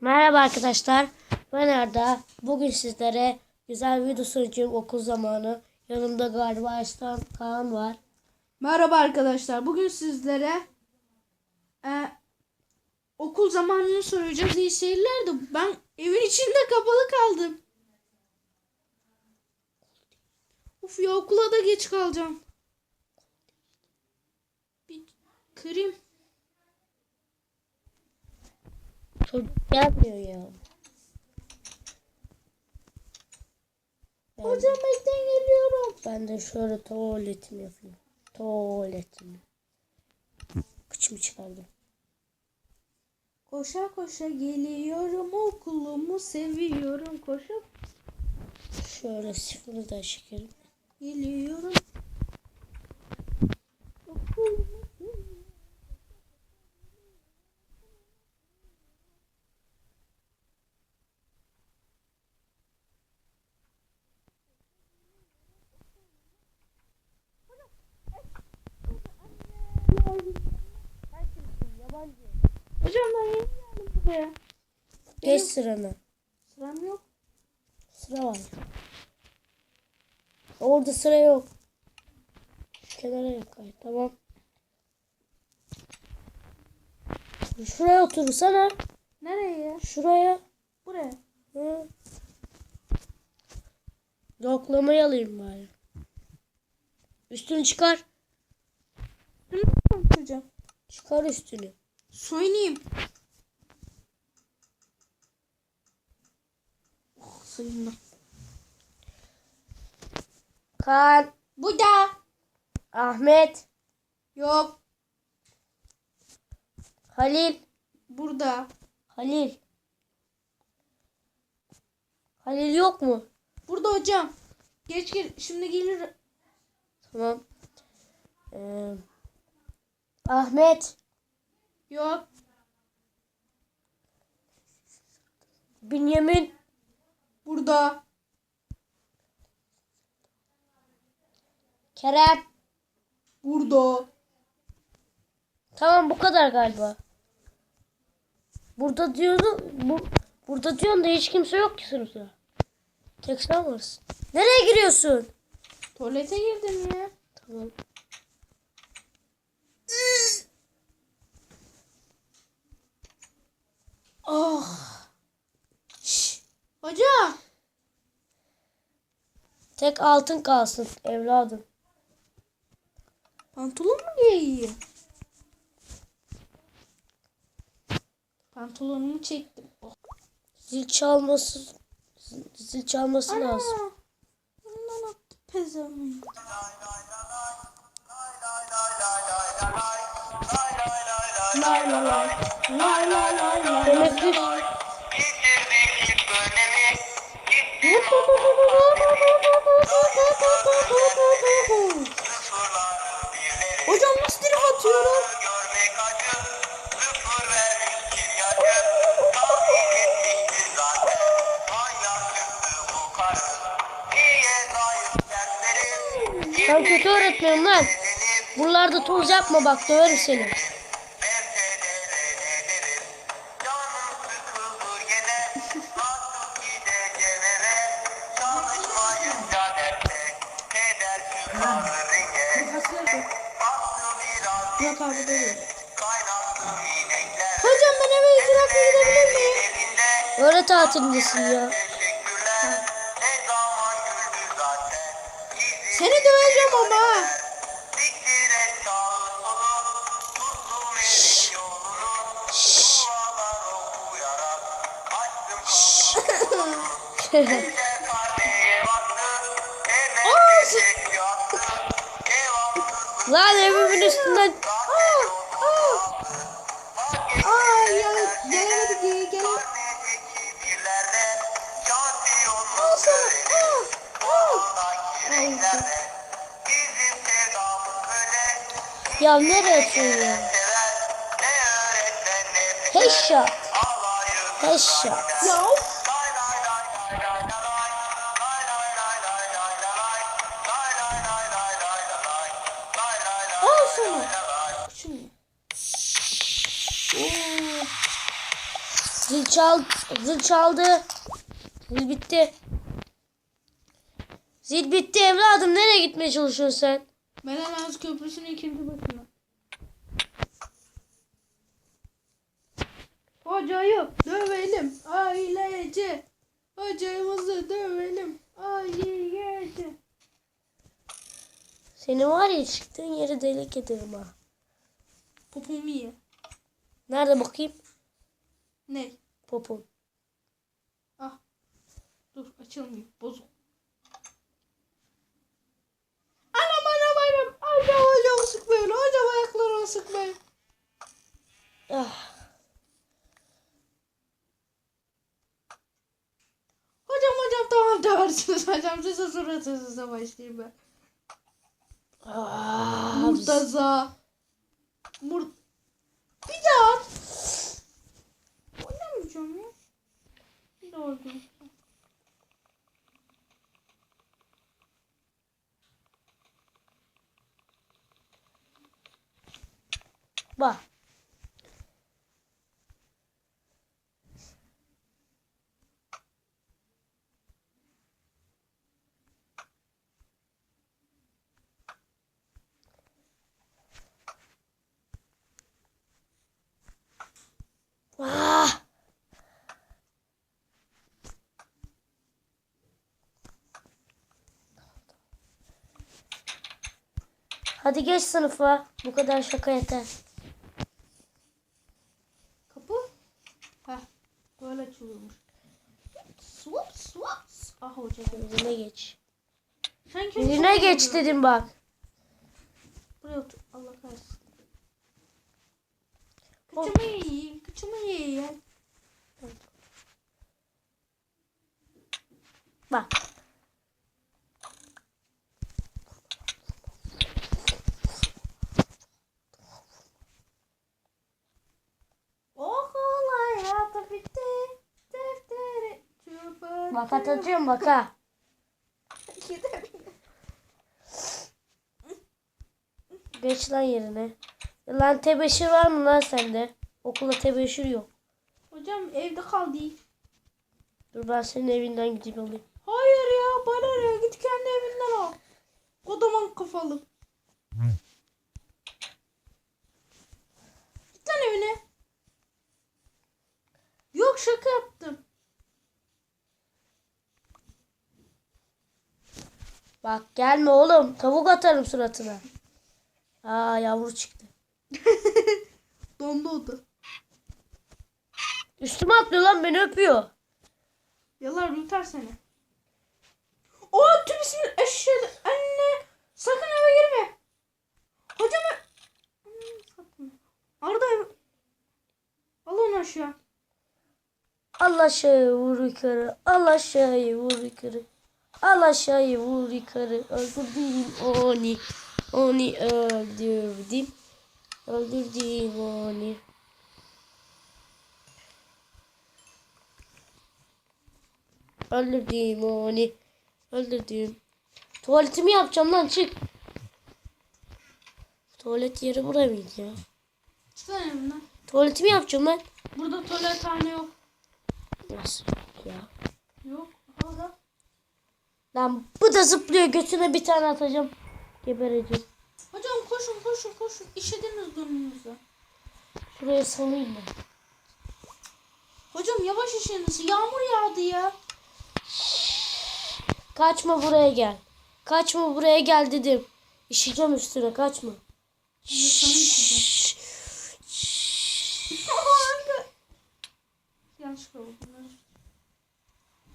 Merhaba arkadaşlar. Ben Arda. Bugün sizlere güzel video sunacağım okul zamanı. Yanımda galiba Aslan Kaan var. Merhaba arkadaşlar. Bugün sizlere e, okul zamanını soracağız. İyi seyirler de ben evin içinde kapalı kaldım. Uf ya okula da geç kalacağım. Bir kırayım. Çocuk gelmiyor ya. Ben, Hocam bekten geliyorum. ben de şöyle tuvaletimi yapayım. Tuvaletimi. Kıçımı çıkardım. Koşa koşa geliyorum okulumu seviyorum. Koşa Şöyle sıfırı da çekelim. geliyorum. Okulumu Hocam ben yeni geldim buraya. Geç sıranı. Sıram yok. Sıra var. Orada sıra yok. Kenara yok. Ay, tamam. Şuraya otursana. Nereye? Şuraya. Buraya. Hı. Yoklamayı alayım bari. Üstünü çıkar. Konuşacağım? Çıkar üstünü. Soyunayım. Oh, soyundum. Kaan. Bu da. Ahmet. Yok. Halil. Burada. Halil. Halil yok mu? Burada hocam. Geç gel. Şimdi gelir. Tamam. Ee, Ahmet. Yok. Bünyamin. Burada. Kerem. Burada. Tamam bu kadar galiba. Burada diyordu bu burada diyorsun da hiç kimse yok ki sınıfta. Tek sen varsın. Nereye giriyorsun? Tuvalete girdim ya. Tamam. Oh. Şş. Hocam. Tek altın kalsın evladım. Pantolon mu giyeyim? Pantolonumu çektim. Oh. Zil çalması zil çalması Ana. lazım. Ondan attı pezevenk. Lay lay lay. Lay lay lay lay. Teneffüs. Hocam nasıl drift atıyorum? Görmek acı, sıfır vermiştir yaşım. Karı. Niye zayıf derslerim, Ben kötü öğretmenim lan. Buralarda toz yapma bak döverim seni. Kaynattı inekler. Hocam ben eve dakika gidebilir miyim? Öyle tatilindesin ya. Seni döveceğim ama. diktir et sağı solu. Tuttum ya nereye atıyorsun ya? Headshot. Headshot. Ya. Zil çal zil çaldı. Zil bitti. Zil bitti evladım. Nereye gitmeye çalışıyorsun sen? Menemen Köprüsü'nün ikinci başına. Hocayı dövelim ailece. Hocamızı dövelim ailece. Seni var ya çıktığın yeri delik ederim ha. Popomu ye. Nerede bakayım? Ne? Popon. Ah. Dur açılmıyor. Bozuk. Anam anam anam. Hocam hocam sıkmayın. Hocam ayaklarımı sıkmayın. Ah. Hocam hocam döversiniz hocam. Size suratınıza başlayayım ben. Ah. Murtaza. Mur... Bir daha. Oynamayacağım ya. Bir daha oynayacağım. Bak. Ah. Hadi geç sınıfa. Bu kadar şaka yeter. Kapı. Heh. Böyle açılıyormuş. Swap swap. Ah hocam. Yerine geç. Sen kim Yerine geç dedim bak. Buraya otur. Allah kahretsin. Kıçımı yiyin. Kıçımı yiyin. Bak. Okul hayatı bitti. Defteri çöpe. Bak atacağım bak ha. Geç lan yerine. Lan tebeşir var mı lan sende? Okulda tebeşir yok. Hocam evde kal değil. Dur ben senin evinden gideyim alayım. Hayır ya bana ne git kendi evinden al. Kodaman kafalı. Git lan evine. Yok şaka yaptım. Bak gelme oğlum. Tavuk atarım suratına. Aa yavru çıktı. Dondu o da. Üstüme atlıyor lan beni öpüyor. Yalar yutar seni. O tüm ismin eşhedü anne. Sakın eve girme. Hocam e-. Arda. Al onu aşağı. Al aşağıya vur yukarı. Al aşağıya vur yukarı. Al aşağıya vur yukarı. Öldürdüm onu. Onu öldürdüm. Öldürdüm onu. Öldürdüm onu. Öldürdüm. Tuvaletimi yapacağım lan çık. Tuvalet yeri buraya mıydı ya? Çık lan evimden. Tuvaletimi yapacağım lan. Burada tuvalethane yok. Nasıl ya? Yok. Lan bu da zıplıyor götüne bir tane atacağım. Gebereceğim. Hocam koşun koşun koşun. İşediniz durumunuzu. Şuraya salayım ben. Hocam yavaş işiniz. Yağmur yağdı ya. Kaçma buraya gel. Kaçma buraya gel dedim. İşeceğim üstüne kaçma. Yanlışlıkla oldu.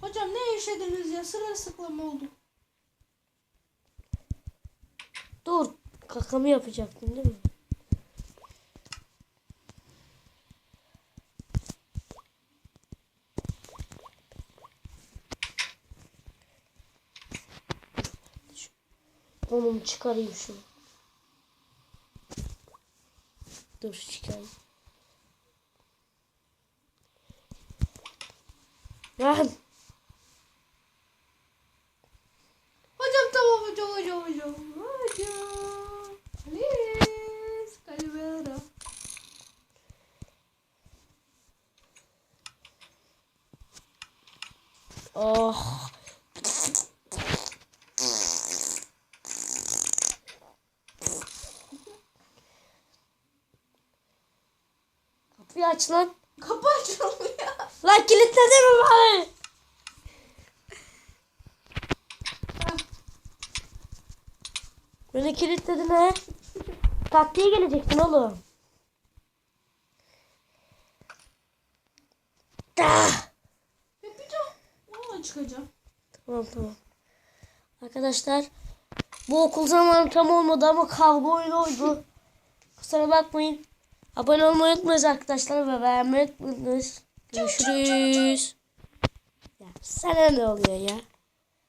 Hocam ne işediniz ya? Sırılsıklam oldu. Dur. Kakamı yapacaktın değil mi? Konumu çıkarayım şunu. Dur çıkarayım. Lan. Hocam tamam hocam hocam hocam. Hocam. Alice. Kalimera. Oh. Kapıyı aç lan. Kapı açılmıyor. Lan kilitledin mi bari? Beni kilitledin ha. Taktiğe gelecektin oğlum. Da. Çıkacağım. Tamam tamam. Arkadaşlar bu okul zamanı tam olmadı ama kavga oyunu oldu. Kusura bakmayın. Abone olmayı unutmayın arkadaşlar ve beğenmeyi unutmayın. Görüşürüz. Ya sana ne oluyor ya?